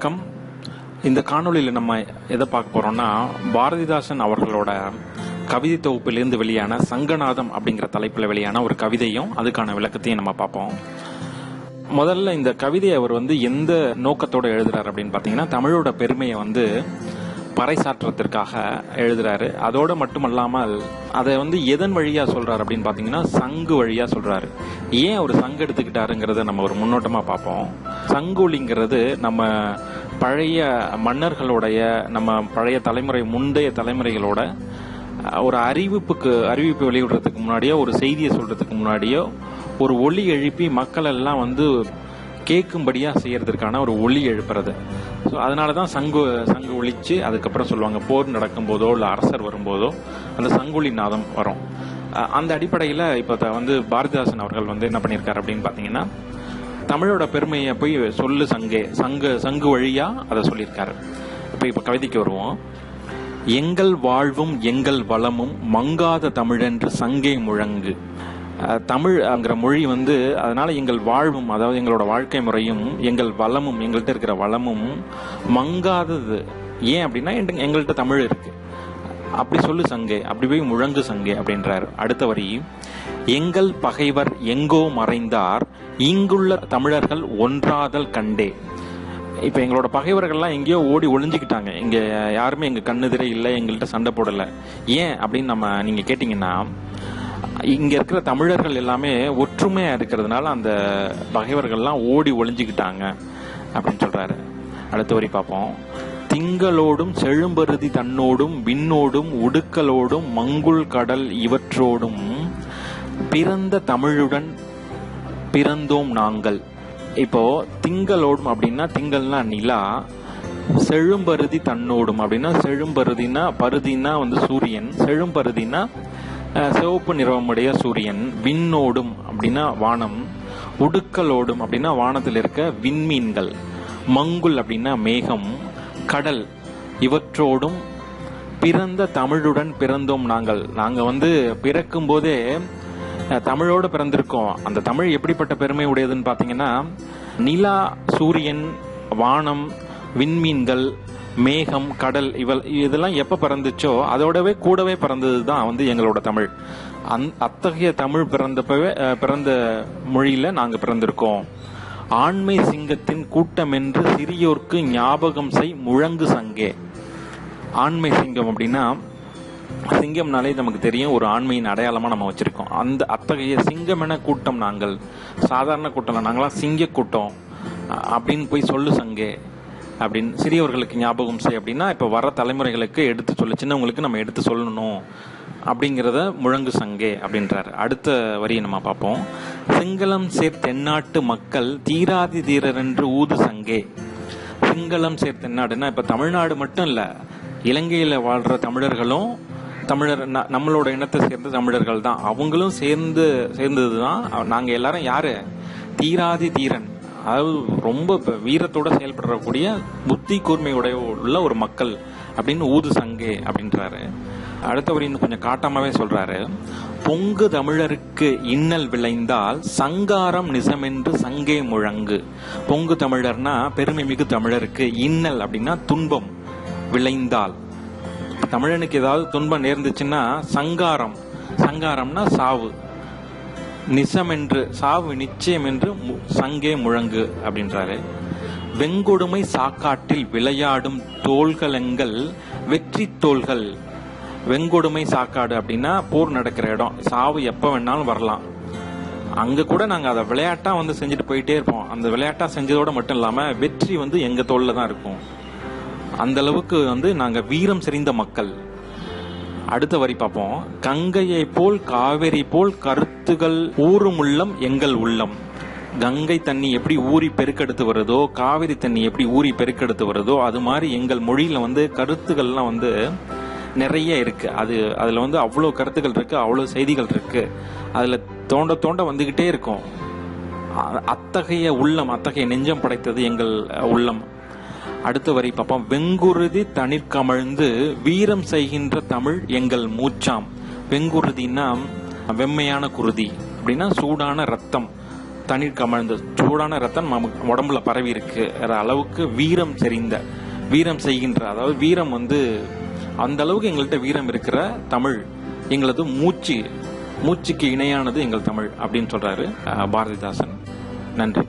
வணக்கம். இந்த காணொளியில் நம்ம எதை பார்க்க போகிறோம்னா பாரதிதாசன் அவர்களோட கவிதை தொகுப்பிலிருந்து வெளியான சங்கநாதம் அப்படிங்கிற தலைப்பில் வெளியான ஒரு கவிதையும் அதுக்கான விளக்கத்தையும் நம்ம பார்ப்போம். முதல்ல இந்த கவிதையை அவர் வந்து எந்த நோக்கத்தோடு எழுதுறாரு அப்படின்னு பார்த்தீங்கன்னா தமிழோட பெருமையை வந்து பறைசாற்றத்திற்காக எழுதுறாரு. அதோடு மட்டுமல்லாமல் அதை வந்து எதன் வழியாக சொல்கிறார் அப்படின்னு பார்த்தீங்கன்னா சங்கு வழியாக சொல்கிறாரு ஏன் அவர் சங்கு எடுத்துக்கிட்டாருங்கிறத நம்ம ஒரு முன்னோட்டமாக பார்ப்போம். சங்கொலிங்கிறது நம்ம பழைய மன்னர்களுடைய நம்ம பழைய தலைமுறை முந்தைய தலைமுறைகளோட ஒரு அறிவிப்புக்கு அறிவிப்பு வெளியிடுறதுக்கு முன்னாடியோ ஒரு செய்தியை சொல்கிறதுக்கு முன்னாடியோ ஒரு ஒலி எழுப்பி மக்கள் எல்லாம் வந்து கேட்கும்படியாக செய்கிறதுக்கான ஒரு ஒலி எழுப்புறது. ஸோ அதனால தான் சங்கு சங்கு ஒழிச்சு அதுக்கப்புறம் சொல்லுவாங்க போர் நடக்கும் போதோ இல்லை அரசர் வரும்போதோ அந்த சங்குழி நாதம் வரும். அந்த அடிப்படையில் இப்போ த- வந்து பாரதிதாசன் அவர்கள் வந்து என்ன பண்ணியிருக்காரு அப்படின்னு பார்த்தீங்கன்னா தமிழோட பெருமையை போய் சொல்லு சங்கே சங்கு சங்கு வழியாக அதை சொல்லியிருக்காரு. இப்போ இப்போ கவிதைக்கு வருவோம். எங்கள் வாழ்வும் எங்கள் வளமும் மங்காத தமிழென்று சங்கே முழங்கு. தமிழ்ங்கிற மொழி வந்து அதனால எங்கள் வாழ்வும் அதாவது எங்களோட வாழ்க்கை முறையும் எங்கள் வளமும் எங்கள்கிட்ட இருக்கிற வளமும் மங்காதது. ஏன் அப்படின்னா எங்கள்கிட்ட தமிழ் இருக்கு. அப்படி சொல்லு சங்கே அப்படி போய் முழங்கு சங்கே அப்படின்றார். அடுத்த வரி எங்கள் பகைவர் எங்கோ மறைந்தார் இங்குள்ள தமிழர்கள் ஒன்றாதல் கண்டே. இப்போ எங்களோட பகைவர்கள்லாம் எங்கேயோ ஓடி ஒளிஞ்சுக்கிட்டாங்க. இங்கே யாருமே எங்கள் கண்ணுதிரை இல்லை எங்கள்கிட்ட சண்டை போடலை. ஏன் அப்படின்னு நம்ம நீங்கள் கேட்டிங்கன்னா இங்க இருக்கிற தமிழர்கள் எல்லாமே ஒற்றுமையா இருக்கிறதுனால அந்த பகைவர்கள்லாம் ஓடி ஒளிஞ்சுக்கிட்டாங்க அப்படின்னு சொல்றாரு. அடுத்த வரி பார்ப்போம். திங்களோடும் செழும்பருதி தன்னோடும் விண்ணோடும் உடுக்கலோடும் மங்குள் கடல் இவற்றோடும் பிறந்த தமிழுடன் பிறந்தோம் நாங்கள். இப்போ திங்களோடும் அப்படின்னா திங்கள்னா நிலா செழும்பருதி தன்னோடும் அப்படின்னா செழும்பருதினா பருதினா வந்து சூரியன் செழும்பருதினா சிவப்பு நிறமுடைய சூரியன் விண்ணோடும் அப்படின்னா வானம் உடுக்கலோடும் அப்படின்னா வானத்தில் இருக்க விண்மீன்கள் மங்குல் அப்படின்னா மேகம் கடல் இவற்றோடும் பிறந்த தமிழுடன் பிறந்தோம் நாங்கள். நாங்கள் வந்து பிறக்கும் போதே தமிழோடு பிறந்திருக்கோம். அந்த தமிழ் எப்படிப்பட்ட பெருமை உடையதுன்னு பார்த்தீங்கன்னா நிலா சூரியன் வானம் விண்மீன்கள் மேகம் கடல் இவள் இதெல்லாம் எப்போ பிறந்துச்சோ அதோடவே கூடவே பிறந்தது தான் வந்து எங்களோட தமிழ். அந் அத்தகைய தமிழ் பிறந்தப்பவே பிறந்த மொழியில் நாங்கள் பிறந்திருக்கோம். ஆண்மை சிங்கத்தின் கூட்டம் என்று சிறியோர்க்கு ஞாபகம் செய் முழங்கு சங்கே. ஆண்மை சிங்கம் அப்படின்னா சிங்கம்னாலே நமக்கு தெரியும் ஒரு ஆண்மையின் அடையாளமாக நம்ம வச்சுருக்கோம். அந்த அத்தகைய சிங்கமென கூட்டம் நாங்கள். சாதாரண கூட்டம் நாங்களாம் சிங்க கூட்டம். அப்படின்னு போய் சொல்லு சங்கே. அப்படின்னு சிறியவர்களுக்கு ஞாபகம் செய் அப்படின்னா இப்போ வர தலைமுறைகளுக்கு எடுத்து சொல்லு சின்னவங்களுக்கு நம்ம எடுத்து சொல்லணும் அப்படிங்கிறத முழங்கு சங்கே அப்படின்றார். அடுத்த வரியை நம்ம பார்ப்போம். சிங்களம் சேர் தென்னாட்டு மக்கள் தீராதி தீரரென்று ஊது சங்கே. சிங்களம் சேர் தென்னாடுன்னா இப்போ தமிழ்நாடு மட்டும் இல்லை இலங்கையில் வாழ்கிற தமிழர்களும் தமிழர் நம்மளோட இனத்தை சேர்ந்த தமிழர்கள் தான். அவங்களும் சேர்ந்து சேர்ந்தது தான் நாங்கள் எல்லாரும் யாரு? தீராதி தீரன். அதாவது ரொம்ப வீரத்தோட செயல்படக்கூடிய புத்தி கூர்மையுடைய உள்ள ஒரு மக்கள் அப்படின்னு ஊது சங்கே அப்படின்றாரு. அடுத்தவர் இன்னும் கொஞ்சம் காட்டமாவே சொல்றாரு. பொங்கு தமிழருக்கு இன்னல் விளைந்தால் சங்காரம் நிசமென்று சங்கே முழங்கு. பொங்கு தமிழர்னா பெருமை மிகு தமிழருக்கு இன்னல் அப்படின்னா துன்பம் விளைந்தால். தமிழனுக்கு ஏதாவது துன்பம் நேர்ந்துச்சுன்னா சங்காரம். சங்காரம்னா சாவு. நிசம் என்று சாவு நிச்சயம் என்று மு- சங்கே முழங்கு அப்படின்றாரு. வெங்கொடுமை சாக்காட்டில் விளையாடும் தோள்களங்கள் வெற்றி தோள்கள். வெங்கொடுமை சாக்காடு அப்படின்னா போர் நடக்கிற இடம். சாவு எப்போ வேணாலும் வரலாம். அங்க கூட நாங்கள் அதை விளையாட்டா வந்து செஞ்சுட்டு போயிட்டே இருப்போம். அந்த விளையாட்டா செஞ்சதோட மட்டும் இல்லாமல் வெற்றி வந்து எங்க தோல்ல தான் இருக்கும். அந்த அளவுக்கு வந்து நாங்கள் வீரம் செறிந்த மக்கள். அடுத்த வரி பார்ப்போம். கங்கையை போல் காவேரி போல் கருத்துகள் ஊறும் உள்ளம் எங்கள் உள்ளம். கங்கை தண்ணி எப்படி ஊறி பெருக்கெடுத்து வருதோ காவிரி தண்ணி எப்படி ஊறி பெருக்கெடுத்து வருதோ அது மாதிரி எங்கள் மொழியில வந்து கருத்துக்கள்லாம் வந்து நிறைய இருக்கு. அது அதுல வந்து அவ்வளோ கருத்துக்கள் இருக்கு அவ்வளோ செய்திகள் இருக்கு. அதுல தோண்ட தோண்ட வந்துகிட்டே இருக்கும். அத்தகைய உள்ளம் அத்தகைய நெஞ்சம் படைத்தது எங்கள் உள்ளம். அடுத்த வரி பார்ப்போம். வெங்குருதி தனிற்கமழ்ந்து வீரம் செய்கின்ற தமிழ் எங்கள் மூச்சாம். வெங்குருதினா வெம்மையான குருதி. அப்படின்னா சூடான ரத்தம். தண்ணீர் கமழ்ந்து சூடான ரத்தம் நமக்கு உடம்புல பரவி இருக்கு. அளவுக்கு வீரம் செறிந்த வீரம் செய்கின்ற அதாவது வீரம் வந்து அந்த அளவுக்கு எங்கள்கிட்ட வீரம் இருக்கிற தமிழ். எங்களது மூச்சு மூச்சுக்கு இணையானது எங்கள் தமிழ் அப்படின்னு சொல்றாரு பாரதிதாசன். நன்றி.